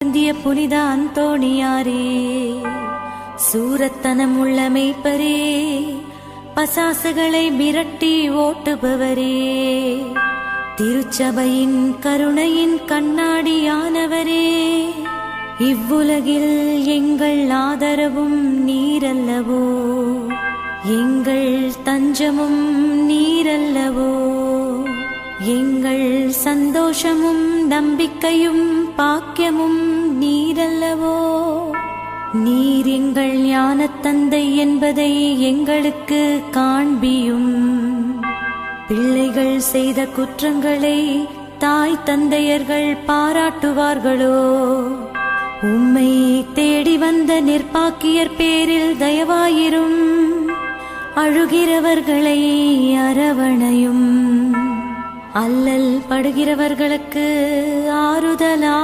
இந்திய புனித அந்தோணியாரே சூரத்தனம் மெய்ப்பரே பசாசுகளை மிரட்டி ஓட்டுபவரே திருச்சபையின் கருணையின் கண்ணாடியானவரே இவ்வுலகில் எங்கள் ஆதரவும் நீரல்லவோ? எங்கள் தஞ்சமும் நீரல்லவோ? எங்கள் சந்தோஷமும் நம்பிக்கையும் பாக்கியமும் நீரல்லவோ? நீர் எங்கள் ஞான தந்தை என்பதை எங்களுக்கு காண்பியும். பிள்ளைகள் செய்த குற்றங்களை தாய் தந்தையர்கள் பாராட்டுவார்களோ? உம்மை தேடி வந்த நிர்பாக்கியர் பேரில் தயவாயிரும். அழுகிறவர்களை அரவணையும். அல்லல் படுகிறவர்களுக்கு ஆறுதலா